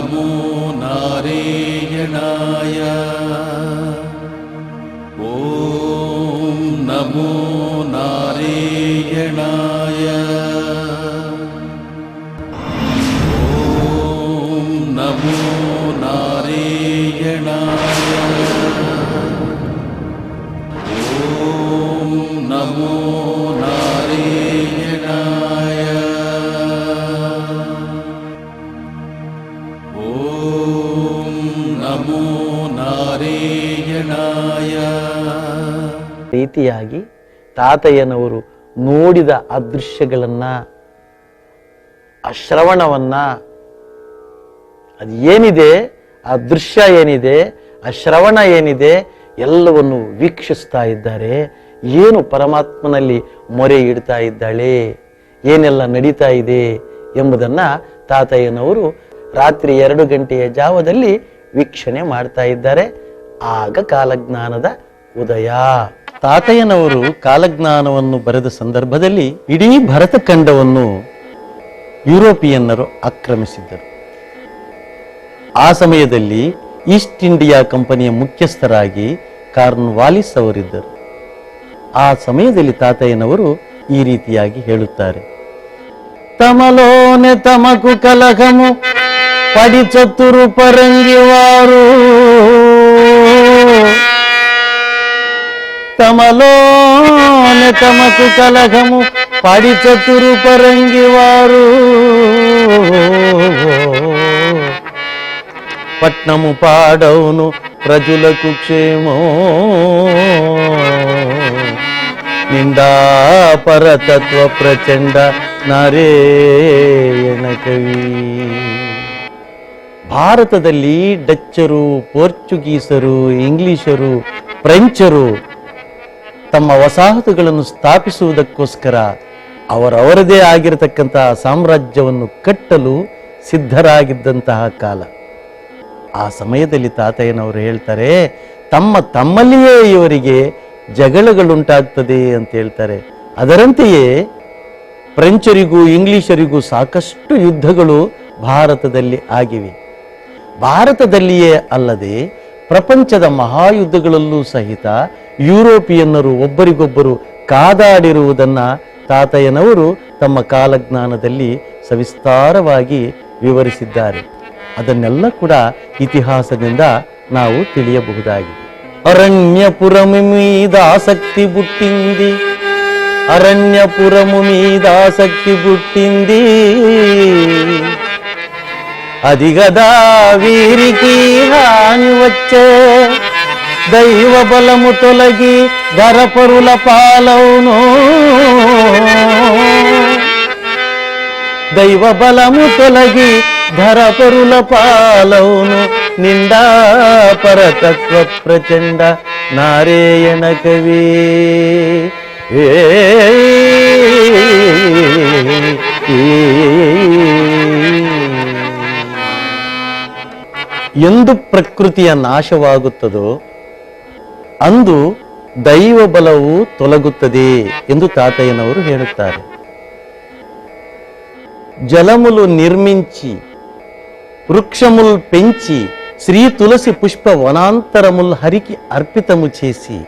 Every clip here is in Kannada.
amor. ರೀತಿಯಾಗಿ ತಾತಯ್ಯನವರು ನೋಡಿದ ಅದೃಶ್ಯಗಳನ್ನು ದೃಶ್ಯಗಳನ್ನ, ಆ ಅದು ಏನಿದೆ ಆ ದೃಶ್ಯ ಏನಿದೆ? ಆ ಶ್ರವಣ ಏನಿದೆ? ಎಲ್ಲವನ್ನು ವೀಕ್ಷಿಸ್ತಾ ಇದ್ದಾರೆ. ಏನು ಪರಮಾತ್ಮನಲ್ಲಿ ಮೊರೆ ಇಡ್ತಾ ಇದ್ದಾಳೆ? ಏನೆಲ್ಲ ನಡೀತಾ ಇದೆ ಎಂಬುದನ್ನ ತಾತಯ್ಯನವರು ರಾತ್ರಿ ಎರಡು ಗಂಟೆಯ ಜಾವದಲ್ಲಿ ವೀಕ್ಷಣೆ ಮಾಡ್ತಾ ಇದ್ದಾರೆ. ಆಗ ಕಾಲಜ್ಞಾನದ ಉದಯ. ತಾತಯ್ಯನವರು ಕಾಲಜ್ಞಾನವನ್ನು ಬರೆದ ಸಂದರ್ಭದಲ್ಲಿ ಇಡೀ ಭರತಖಂಡವನ್ನು ಯುರೋಪಿಯನ್ನರು ಆಕ್ರಮಿಸಿದ್ದರು. ಆ ಸಮಯದಲ್ಲಿ ಈಸ್ಟ್ ಇಂಡಿಯಾ ಕಂಪನಿಯ ಮುಖ್ಯಸ್ಥರಾಗಿ ಕಾರ್ನ್ ವಾಲಿಸ್ ಅವರಿದ್ದರು. ಆ ಸಮಯದಲ್ಲಿ ತಾತಯ್ಯನವರು ಈ ರೀತಿಯಾಗಿ ಹೇಳುತ್ತಾರೆ. ತಮಲೋನೆ ತಮಕು ಕಲಹಮು ಪಡಿಚತುರು ಪರಂಗಿವಾರು ಕಮಲೋನೆ ತಮಸು ಕಲಹಮು ಪಾಡಿ ಚತುರು ಪರಂಗಿ ವಾರು. ಪಟ್ನಮು ಪಾಡವನು ಪ್ರಜುಲ ಕುಕ್ಷೇಮೋ. ನಿಂದಾ ಪರತತ್ವ ಪ್ರಚಂಡ ನಾರೇಯನ ಕವಿ. ಭಾರತದಲ್ಲಿ ಡಚ್ಚರು, ಪೋರ್ಚುಗೀಸರು, ಇಂಗ್ಲಿಷರು, ಫ್ರೆಂಚರು ತಮ್ಮ ವಸಾಹತುಗಳನ್ನು ಸ್ಥಾಪಿಸುವುದಕ್ಕೋಸ್ಕರ ಅವರವರದೇ ಆಗಿರತಕ್ಕಂತಹ ಸಾಮ್ರಾಜ್ಯವನ್ನು ಕಟ್ಟಲು ಸಿದ್ಧರಾಗಿದ್ದಂತಹ ಕಾಲ. ಆ ಸಮಯದಲ್ಲಿ ತಾತಯ್ಯನವರು ಹೇಳ್ತಾರೆ, ತಮ್ಮ ತಮ್ಮಲ್ಲಿಯೇ ಇವರಿಗೆ ಜಗಳಗಳುಂಟಾಗ್ತದೆ ಅಂತ ಹೇಳ್ತಾರೆ. ಅದರಂತೆಯೇ ಫ್ರೆಂಚರಿಗೂ ಇಂಗ್ಲಿಷರಿಗೂ ಸಾಕಷ್ಟು ಯುದ್ಧಗಳು ಭಾರತದಲ್ಲಿ ಆಗಿವೆ. ಭಾರತದಲ್ಲಿಯೇ ಅಲ್ಲದೆ ಪ್ರಪಂಚದ ಮಹಾಯುದ್ಧಗಳಲ್ಲೂ ಸಹಿತ ಯುರೋಪಿಯನ್ನರು ಒಬ್ಬರಿಗೊಬ್ಬರು ಕಾದಾಡಿರುವುದನ್ನ ತಾತಯ್ಯನವರು ತಮ್ಮ ಕಾಲಜ್ಞಾನದಲ್ಲಿ ಸವಿಸ್ತಾರವಾಗಿ ವಿವರಿಸಿದ್ದಾರೆ ಅದನ್ನೆಲ್ಲ ಕೂಡ ಇತಿಹಾಸದಿಂದ ನಾವು ತಿಳಿಯಬಹುದಾಗಿದೆ ಅರಣ್ಯಪುರಮು మీద ఆసక్తి పుట్టింది అరణ్యపురము మీద ఆసక్తి పుట్టింది అది గదా వీరికి హాని వచ్చే దైవ బలము తొలగి ధరపరుల పాలవును దైవ బలము తొలగి ధరపరుల పాలవును నిండా పరతత్వ ప్రచండ నారాయణ కవి ఏ ಎಂದು ಪ್ರಕೃತಿಯ ನಾಶವಾಗುತ್ತದೋ ಅಂದು ದೈವ ಬಲವು ತೊಲಗುತ್ತದೆ ಎಂದು ತಾತಯ್ಯನವರು ಹೇಳುತ್ತಾರೆ. ಜಲಮುಲು నిర్మించి ವೃಕ್ಷಮುಲ್ ಪೆಂಚಿ, ಶ್ರೀ ತುಳಸಿ ಪುಷ್ಪ ವನಾಂತರಮುಲ್ ಹರಿಕಿ ಅರ್ಪಿತಮು చేసి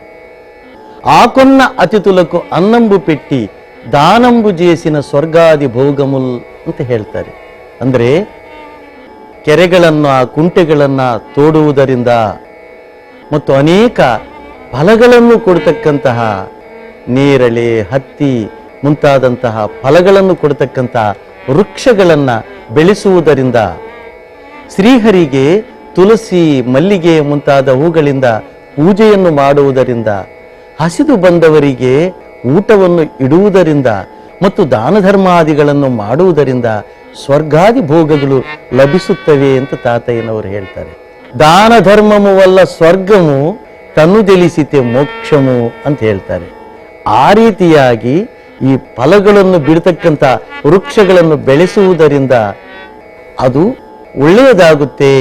ఆకున్న ಅತಿಥುಲಕು ಅನ್ನಂಬು ಪೆಟ್ಟಿ, ದಾನಂಬು ಜೇಸಿನ ಸ್ವರ್ಗಾದಿ ಭೋಗಮುಲ್ ಅಂತ ಹೇಳ್ತಾರೆ. ಅಂದರೆ ಕೆರೆಗಳನ್ನು ಆ ಕುಂಟೆಗಳನ್ನು ತೋಡುವುದರಿಂದ ಮತ್ತು ಅನೇಕ ಫಲಗಳನ್ನು ಕೊಡ್ತಕ್ಕಂತಹ ನೇರಳೆ, ಹತ್ತಿ ಮುಂತಾದಂತಹ ಫಲಗಳನ್ನು ಕೊಡ್ತಕ್ಕಂತಹ ವೃಕ್ಷಗಳನ್ನ ಬೆಳೆಸುವುದರಿಂದ ಶ್ರೀಹರಿಗೆ ತುಳಸಿ ಮಲ್ಲಿಗೆ ಮುಂತಾದ ಹೂಗಳಿಂದ ಪೂಜೆಯನ್ನು ಮಾಡುವುದರಿಂದ, ಹಸಿದು ಬಂದವರಿಗೆ ಊಟವನ್ನು ಇಡುವುದರಿಂದ ಮತ್ತು ದಾನ ಧರ್ಮಾದಿಗಳನ್ನು ಮಾಡುವುದರಿಂದ ಸ್ವರ್ಗಾದಿ ಭೋಗಗಳು ಲಭಿಸುತ್ತವೆ ಅಂತ ತಾತಯ್ಯನವರು ಹೇಳ್ತಾರೆ. ದಾನ ಧರ್ಮము ವಲ್ಲ ತನ್ನು ಜಲಿಸಿತೆ ಮೋಕ್ಷಮು ಅಂತ ಹೇಳ್ತಾರೆ. ಆ ರೀತಿಯಾಗಿ ಈ ಫಲಗಳನ್ನು ಬಿಡತಕ್ಕಂಥ ವೃಕ್ಷಗಳನ್ನು ಬೆಳೆಸುವುದರಿಂದ ಅದು ಒಳ್ಳೆಯದಾಗುತ್ತೆ,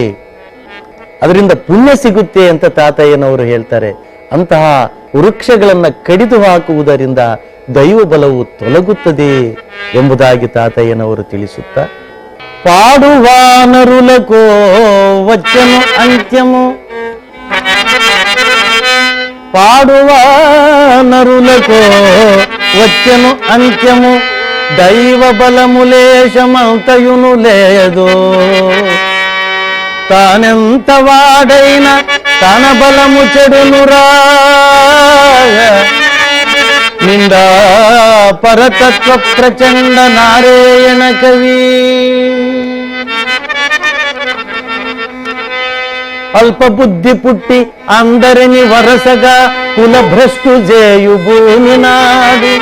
ಅದರಿಂದ ಪುಣ್ಯ ಸಿಗುತ್ತೆ ಅಂತ ತಾತಯ್ಯನವರು ಹೇಳ್ತಾರೆ. ಅಂತಹ ವೃಕ್ಷಗಳನ್ನು ಕಡಿದು ಹಾಕುವುದರಿಂದ ದೈವ ಬಲವು ತೊಲಗುತ್ತದೆ ಎಂಬುದಾಗಿ ತಾತಯ್ಯನವರು ತಿಳಿಸುತ್ತಾ, ಪಾಡುವಾನರುಲಕೋ ವಚನ ಅಂತ್ಯಮು పాడువా పాడువ నరులకు అంత్యము. దైవ బలములేశమంతయును లేదు. తానెంత వాడైన తన బలము చెడునురా నిండా పరతత్వ ప్రచండ నారాయణ కవి. అల్పబుద్ధి పుట్టి అందరిని వరసగా కులభ్రష్టు చేయు భూమి నాది.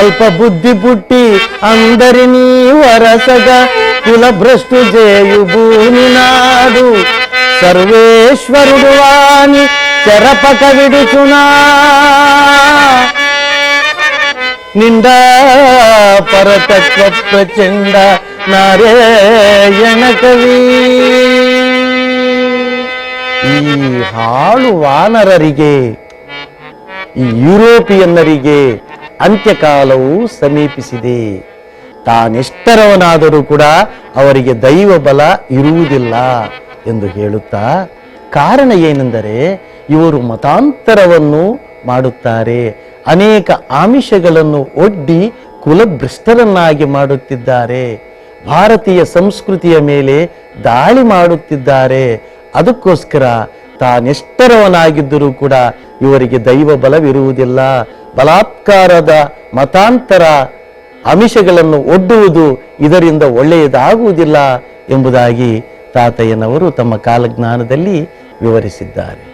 అల్పబుద్ధి పుట్టి అందరిని వరసగా కులభ్రష్టు చేయు భూమి నాడు సర్వేశ్వరుడు వాణి చెరపక విడుచునా నిండా పరతత్వ ప్రచండ నారాయణ కవీ. ಈ ಹಾಳು ವಾನರರಿಗೆ ಈ ಯುರೋಪಿಯನ್ನರಿಗೆ ಅಂತ್ಯಕಾಲವು ಸಮೀಪಿಸಿದೆ. ತಾನೆಷ್ಟರವನಾದರೂ ಕೂಡ ಅವರಿಗೆ ದೈವ ಬಲ ಇರುವುದಿಲ್ಲ ಎಂದು ಹೇಳುತ್ತಾ, ಕಾರಣ ಏನೆಂದರೆ ಇವರು ಮತಾಂತರವನ್ನು ಮಾಡುತ್ತಾರೆ. ಅನೇಕ ಆಮಿಷಗಳನ್ನು ಒಡ್ಡಿ ಕುಲಭ್ರಷ್ಟರನ್ನಾಗಿ ಮಾಡುತ್ತಿದ್ದಾರೆ. ಭಾರತೀಯ ಸಂಸ್ಕೃತಿಯ ಮೇಲೆ ದಾಳಿ ಮಾಡುತ್ತಿದ್ದಾರೆ. ಅದಕ್ಕೋಸ್ಕರ ತಾನೆಷ್ಟರವನಾಗಿದ್ದರೂ ಕೂಡ ಇವರಿಗೆ ದೈವ ಬಲವಿರುವುದಿಲ್ಲ. ಬಲಾತ್ಕಾರದ ಮತಾಂತರ ಆಮಿಷಗಳನ್ನು ಒಡ್ಡುವುದು ಇದರಿಂದ ಒಳ್ಳೆಯದಾಗುವುದಿಲ್ಲ ಎಂಬುದಾಗಿ ತಾತಯ್ಯನವರು ತಮ್ಮ ಕಾಲಜ್ಞಾನದಲ್ಲಿ ವಿವರಿಸಿದ್ದಾರೆ.